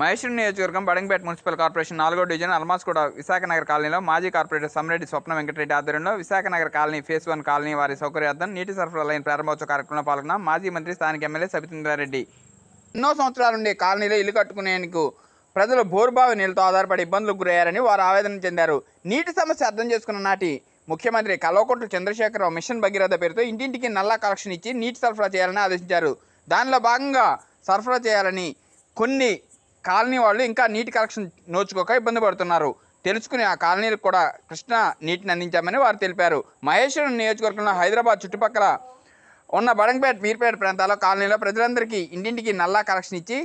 మహేశ్వరం నియోజకవర్గం Badangpet municipal corporation నాలుగో division Almasguda Visakha Nagar కాలనీలో మాజీ కార్పొరేటర్ సమ్రెడ్డి స్వప్న వెంకటరెడ్డి ఆధ్వర్యంలో Visakha Nagar colony phase one colony వారి సౌకర్యార్థం నీటి సరఫరా లైన్ ప్రారంభోత్సవ కార్యక్రమంలో పాల్గొన్న మాజీ మంత్రి స్థానిక ఎమ్మెల్యే సబితేంద్రారెడ్డి. ఎన్నో సంవత్సరాల నుండి కాలనీలో ఇల్లు కట్టుకునేందుకు ప్రజలు బోరుబావి నీళ్ళతో ఆధారపడి ఇబ్బందులకు గురయ్యారని వారు ఆవేదన చెందారు. నీటి సమస్య అర్థం చేసుకున్న నాటి ముఖ్యమంత్రి కల్వకుంట్ల చంద్రశేఖరరావు మిషన్ భగీరథ పేరుతో ఇంటింటికి నల్లా కలెక్షన్ ఇచ్చి నీటి సరఫరా చేయాలని ఆదేశించారు. దానిలో భాగంగా సరఫరా చేయాలని కొన్ని కాలనీ వాళ్ళు ఇంకా నీటి కలెక్షన్ నోచుకోక ఇబ్బంది పడుతున్నారు. తెలుసుకుని ఆ కాలనీలకు కూడా కృష్ణా నీటిని అందించామని వారు తెలిపారు. మహేశ్వరం నియోజకవర్గంలో హైదరాబాద్ చుట్టుపక్కల ఉన్న బడంగపేట మీర్పేట ప్రాంతాల్లో కాలనీలో ప్రజలందరికీ ఇంటింటికి నల్లా కలెక్షన్ ఇచ్చి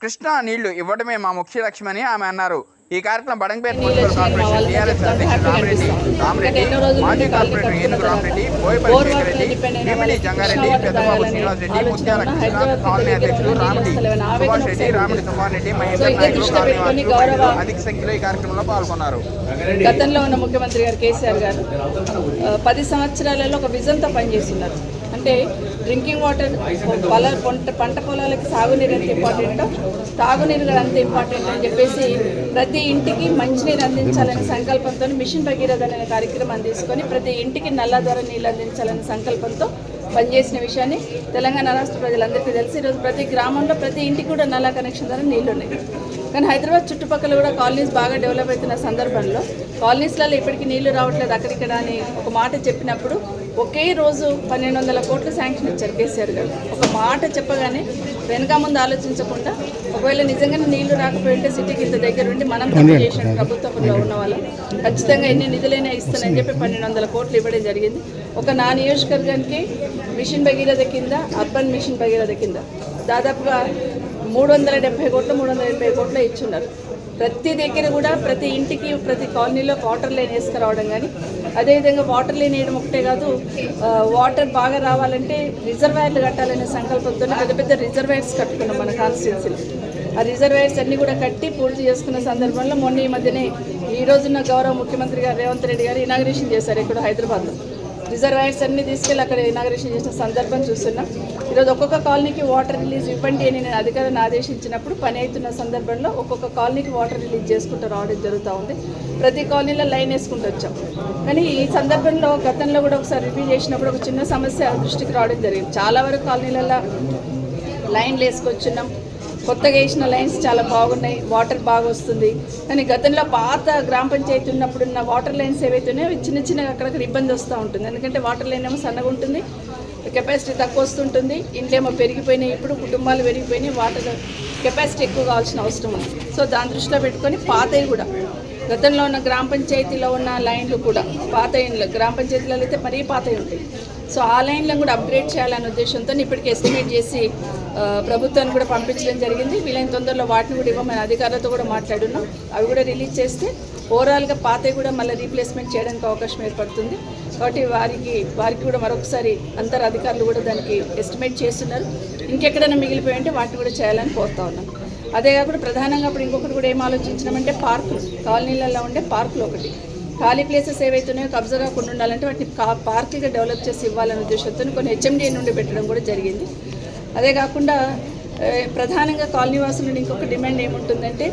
కృష్ణా నీళ్ళు ఇవ్వడమే మా ముఖ్య లక్ష్యమని ఆమె అన్నారు. ఈ కార్యక్రమం బడంగపేట మున్సిపల్ కార్పొరేషన్ టీఆర్ఎస్ అధ్యక్షుడు రామరెడ్డి. రామరెడ్డి మాజీ కార్పొరేటర్ ఏనుగు రామరెడ్డి బోయపల్లి శేఖర్ రెడ్డి భీమిడి జంగారెడ్డి పెద్దబాబు శ్రీనివాస్ రెడ్డి ముత్యాల కృష్ణ కాలనీ అధ్యక్షుడు రామడి సుభాష్ రెడ్డి రామడి సుమార్ రెడ్డి మహేందర్ నాయకులు కాలనీ వాసులు అధిక సంఖ్యలో ఈ కార్యక్రమంలో పాల్గొన్నారు. గతంలో ఉన్న ముఖ్యమంత్రి గారు కేసీఆర్ గారు పది సంవత్సరాలలో ఒక విజన్తో పనిచేస్తున్నారు. అంటే డ్రింకింగ్ వాటర్ పొల పంట పంట పొలాలకి సాగునీరు ఎంత ఇంపార్టెంటో తాగునీరు కూడా అంత ఇంపార్టెంట్ అని చెప్పేసి ప్రతి ఇంటికి మంచినీరు అందించాలనే సంకల్పంతో మిషన్ భగీరథ అనే కార్యక్రమం తీసుకొని ప్రతి ఇంటికి నల్ల ద్వారా నీళ్ళు అందించాలనే సంకల్పంతో పనిచేసిన విషయాన్ని తెలంగాణ రాష్ట్ర ప్రజలందరికీ తెలిసి ఈరోజు ప్రతి గ్రామంలో ప్రతి ఇంటికి కూడా నల్ల కనెక్షన్ ద్వారా నీళ్ళు ఉన్నాయి కానీ హైదరాబాద్ చుట్టుపక్కల కూడా కాలనీస్ బాగా డెవలప్ అవుతున్న సందర్భంలో కాలనీస్లలో ఇప్పటికీ నీళ్ళు రావట్లేదు అక్కడిక్కడ అని ఒక మాట చెప్పినప్పుడు ఒకే రోజు పన్నెండు వందల కోట్లు శాంక్షన్ ఇచ్చారు కేసీఆర్ గారు ఒక మాట చెప్పగానే వెనక ముందు ఆలోచించకుండా ఒకవేళ నిజంగానే నీళ్ళు రాకపోయింటే సిటీకి ఇంత దగ్గర ఉండి మనం తప్పు చేసిన ప్రభుత్వంలో ఉన్న వాళ్ళం. ఖచ్చితంగా ఎన్ని నిధులైనా ఇస్తానని చెప్పి పన్నెండు వందల కోట్లు ఇవ్వడం జరిగింది. ఒక నా నియోజకవర్గానికి మిషన్ భగీరథ కింద అర్బన్ మిషన్ భగీరథ కింద దాదాపుగా మూడు వందల డెబ్బై కోట్లు మూడు వందల డెబ్బై కోట్లు ఇచ్చున్నారు. ప్రతి దగ్గర కూడా ప్రతి ఇంటికి ప్రతి కాలనీలో వాటర్ లైన్ వేసుకురావడం కానీ అదేవిధంగా వాటర్ లైన్ వేయడం ఒకటే కాదు వాటర్ బాగా రావాలంటే రిజర్వాయర్లు కట్టాలనే సంకల్పంతో పెద్ద పెద్ద రిజర్వాయర్స్ కట్టుకున్నాం మన కాన్స్టిట్యున్సీలో. ఆ రిజర్వాయర్స్ అన్నీ కూడా కట్టి పూర్తి చేసుకున్న సందర్భంలో మొన్న ఈ మధ్యనే ఈ రోజున గౌరవ ముఖ్యమంత్రి గారు రేవంత్ రెడ్డి గారు ఇనాగ్రేషన్ చేశారు ఇక్కడ హైదరాబాద్లో. రిజర్వాయర్స్ అన్ని తీసుకెళ్ళి అక్కడ ఇనాగ్రేషన్ చేసిన సందర్భం చూస్తున్నాం. ఈరోజు ఒక్కొక్క కాలనీకి వాటర్ రిలీజ్ ఇవ్వండి అని నేను అధికారులను ఆదేశించినప్పుడు పని అవుతున్న సందర్భంలో ఒక్కొక్క కాలనీకి వాటర్ రిలీజ్ చేసుకుంటూ రావడం జరుగుతూ ఉంది. ప్రతి కాలనీలో లైన్ వేసుకుంటూ వచ్చాం. కానీ ఈ సందర్భంలో గతంలో కూడా ఒకసారి రివ్యూ చేసినప్పుడు ఒక చిన్న సమస్య దృష్టికి రావడం జరిగింది. చాలా వరకు కాలనీలలో లైన్లు వేసుకొచ్చున్నాం. కొత్తగా వేసిన లైన్స్ చాలా బాగున్నాయి వాటర్ బాగా వస్తుంది కానీ గతంలో పాత గ్రామ పంచాయతీ ఉన్నప్పుడు ఉన్న వాటర్ లైన్స్ ఏవైతే ఉన్నాయో చిన్న చిన్నగా అక్కడక్కడ ఇబ్బంది వస్తూ ఉంటుంది. ఎందుకంటే వాటర్ లైన్ ఏమో సన్నగా ఉంటుంది కెపాసిటీ తక్కువ వస్తుంటుంది ఇండ్లేమో పెరిగిపోయినాయి ఇప్పుడు కుటుంబాలు పెరిగిపోయినాయి వాటర్ కెపాసిటీ ఎక్కువ కావాల్సిన అవసరం ఉంది. సో దాని దృష్టిలో పెట్టుకొని పాతవి కూడా గతంలో ఉన్న గ్రామ పంచాయతీలో ఉన్న లైన్లు కూడా పాత గ్రామ పంచాయతీలలో అయితే మరీ పాతవి ఉంటాయి. సో ఆ లైన్లను కూడా అప్గ్రేడ్ చేయాలనే ఉద్దేశంతో ఇప్పటికి ఎస్టిమేట్ చేసి ప్రభుత్వాన్ని కూడా పంపించడం జరిగింది. వీలైన తొందరలో వాటిని కూడా ఇవ్వమని అధికారులతో కూడా మాట్లాడున్నాం. అవి కూడా రిలీజ్ చేస్తే ఓవరాల్గా పాత కూడా మళ్ళీ రీప్లేస్మెంట్ చేయడానికి అవకాశం ఏర్పడుతుంది. కాబట్టి వారికి వారికి కూడా మరొకసారి అందరు అధికారులు కూడా దానికి ఎస్టిమేట్ చేస్తున్నారు. ఇంకెక్కడైనా మిగిలిపోయి ఉంటే వాటిని కూడా చేయాలని కోరుతా ఉన్నాం. అదే కాకుండా ప్రధానంగా ఇప్పుడు ఇంకొకటి కూడా ఏం ఆలోచించినామంటే పార్కులు. కాలనీలలో ఉండే పార్కులు ఒకటి. ఖాళీ ప్లేసెస్ ఏవైతున్నాయో కబ్జా కాకుండా ఉండాలంటే వాటిని పార్కులుగా డెవలప్ చేసి ఇవ్వాలనే ఉద్దేశంతో కొన్ని హెచ్ఎండి నుండి పెట్టడం కూడా జరిగింది. అదే కాకుండా ప్రధానంగా కాలనీ నుండి ఇంకొక డిమాండ్ ఏముంటుందంటే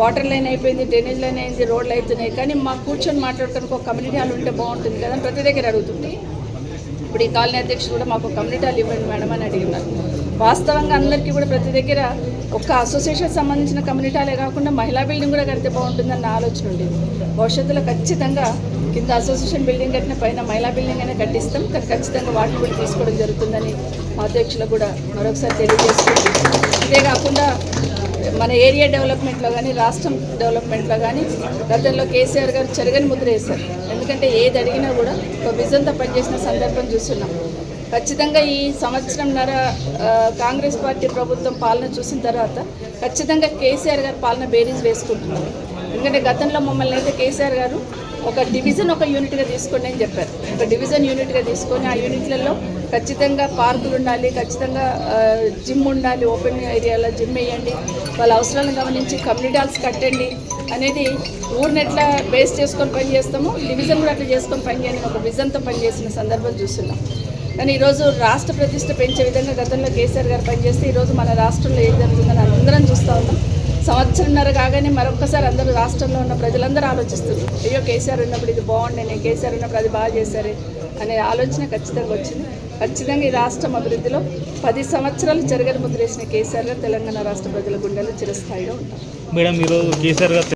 వాటర్ లైన్ అయిపోయింది డ్రైనేజ్ లైన్ అయింది రోడ్లు అవుతున్నాయి కానీ మాకు కూర్చొని మాట్లాడుకోవడానికి ఒక కమ్యూనిటీ హాల్ ఉంటే బాగుంటుంది కదా ప్రతి దగ్గర అడుగుతుంది. ఇప్పుడు ఈ కాలనీ అధ్యక్షుడు కూడా మాకు కమ్యూనిటీ హాల్ ఇవ్వండి మేడం అని అడిగినారు. వాస్తవంగా అందరికీ కూడా ప్రతి దగ్గర ఒక అసోసియేషన్ సంబంధించిన కమ్యూనిటీాలే కాకుండా మహిళా బిల్డింగ్ కూడా కడితే బాగుంటుందన్న ఆలోచన ఉండేది. భవిష్యత్తులో ఖచ్చితంగా కింద అసోసియేషన్ బిల్డింగ్ కట్టిన పైన మహిళా బిల్డింగ్ అయినా కట్టిస్తాం కానీ ఖచ్చితంగా వాటిని కూడా తీసుకోవడం జరుగుతుందని మా అధ్యక్షులకు కూడా మరొకసారి తెలియజేస్తుంది ఇదే కాకుండా మన ఏరియా డెవలప్మెంట్లో కానీ రాష్ట్రం డెవలప్మెంట్లో కానీ గతంలో కేసీఆర్ గారు చెరగని ముద్ర వేశారు. ఎందుకంటే ఏది అడిగినా కూడా ఒక విజన్తో పనిచేసిన సందర్భం చూస్తున్నాం. ఖచ్చితంగా ఈ సంవత్సరంన్నర కాంగ్రెస్ పార్టీ ప్రభుత్వం పాలన చూసిన తర్వాత ఖచ్చితంగా కేసీఆర్ గారు పాలన బేరీజ్ వేసుకుంటున్నారు. ఎందుకంటే గతంలో మమ్మల్ని అయితే కేసీఆర్ గారు ఒక డివిజన్ ఒక యూనిట్గా తీసుకోండి అని చెప్పారు. ఒక డివిజన్ యూనిట్గా తీసుకొని ఆ యూనిట్లలో ఖచ్చితంగా పార్కులు ఉండాలి ఖచ్చితంగా జిమ్ ఉండాలి ఓపెన్ ఏరియాలో జిమ్ వేయండి వాళ్ళ అవసరాలను గమనించి కమ్యూనిటీ హాల్స్ కట్టండి అనేది ఊరిని ఎట్లా బేస్ చేసుకొని పనిచేస్తాము డివిజన్ కూడా అట్లా చేసుకొని పని ఒక విజన్తో పనిచేసిన సందర్భం చూస్తున్నాం. కానీ ఈరోజు రాష్ట్ర ప్రతిష్ట పెంచే విధంగా గతంలో కేసీఆర్ గారు పనిచేస్తే ఈరోజు మన రాష్ట్రంలో ఏం జరుగుతుందని అందరం చూస్తూ ఉన్నాం. సంవత్సరంన్నర కాగానే మరొకసారి అందరూ రాష్ట్రంలో ఉన్న ప్రజలందరూ ఆలోచిస్తున్నారు. అయ్యో కేసీఆర్ ఉన్నప్పుడు ఇది బాగుండే నేను కేసీఆర్ ఉన్నప్పుడు అది బాగా చేశారే అనే ఆలోచన ఖచ్చితంగా వచ్చింది. ఖచ్చితంగా ఈ రాష్ట్రం అభివృద్ధిలో పది సంవత్సరాలు జరగని ముద్రేసిన కేసీఆర్ గారు తెలంగాణ రాష్ట్ర ప్రజల గుండెలు చిరస్థాయిలో ఉంటారు. మేడం ఈరోజు కేసీఆర్ గారు